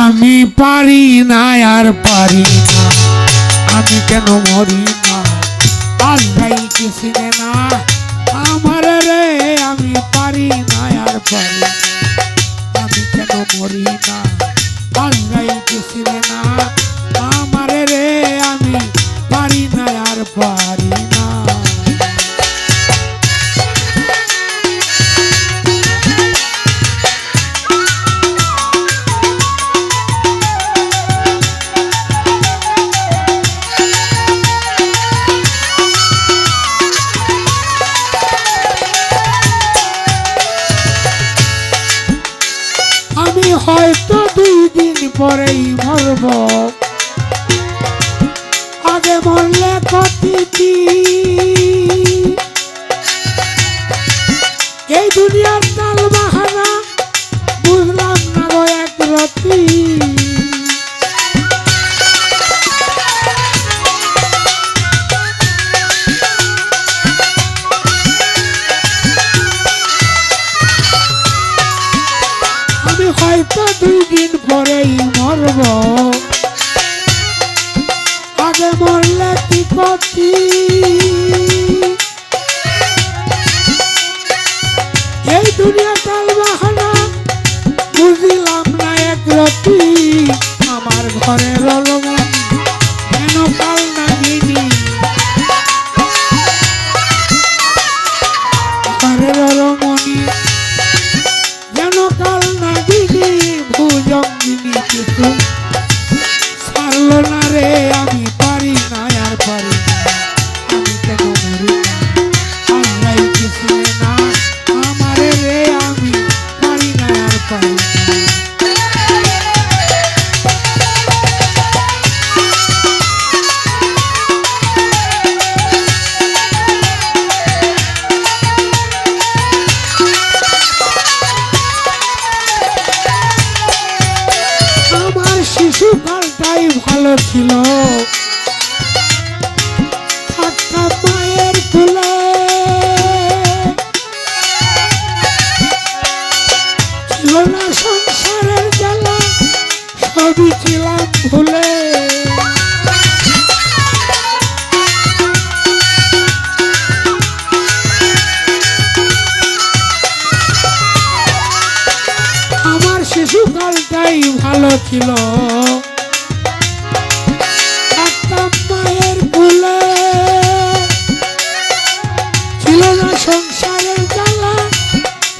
আমি পারি না, আর পারি না। আমি কেন মরি না? আজ ভাই কি চিনে না। আমার রে, আমি পারি না, আর পারি আমি কেন মরি না? আজ দুই দিন পরেই মরব। আগে মরলে কি ক্ষতি? করেন আমার শিশুকালটাই ভালো ছিল। মাটাই ভালো ছিল। মায়ের ভুলে ছিল না সংসারের জ্বালা,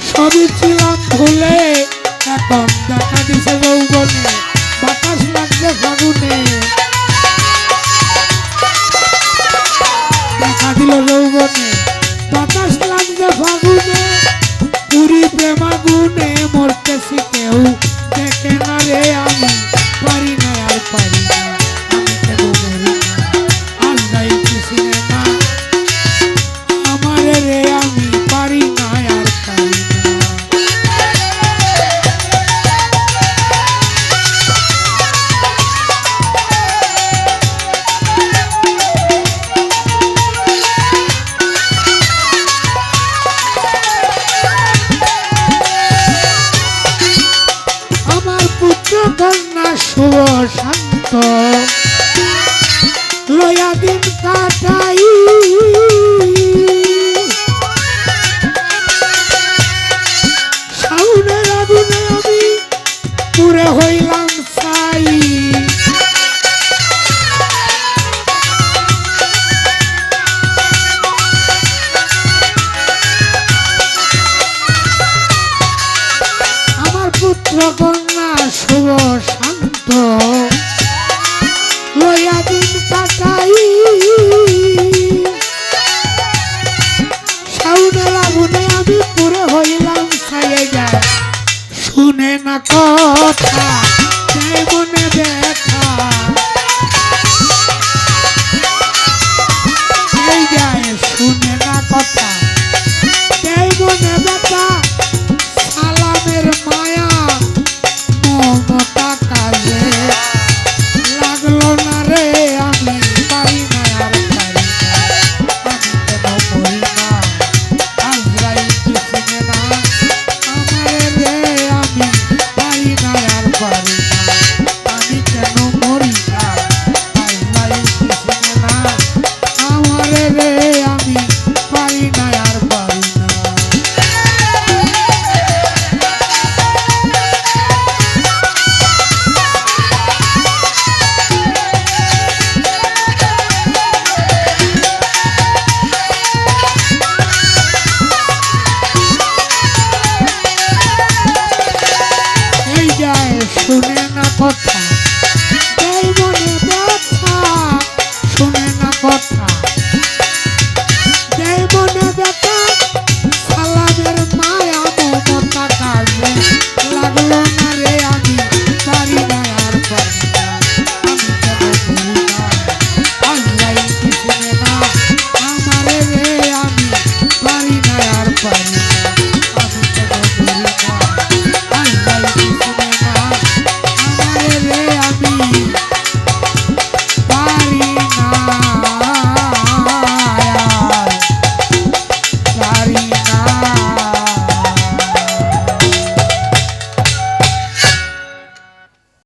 সবই ছিলাম ভুলে। এখন দেখা দিছে যৌবনে, বাতাস লাগছে ফাগুনে। শুভ শান্ত। লয়া দিন কাটা সারাদিন কাটাই সাউনের আগুনে আমি পুরে হইলাম খাইয়ে যায়। শুনে না কথা। রে আমি পারি না আর পারি না। এই শুনে না কথা।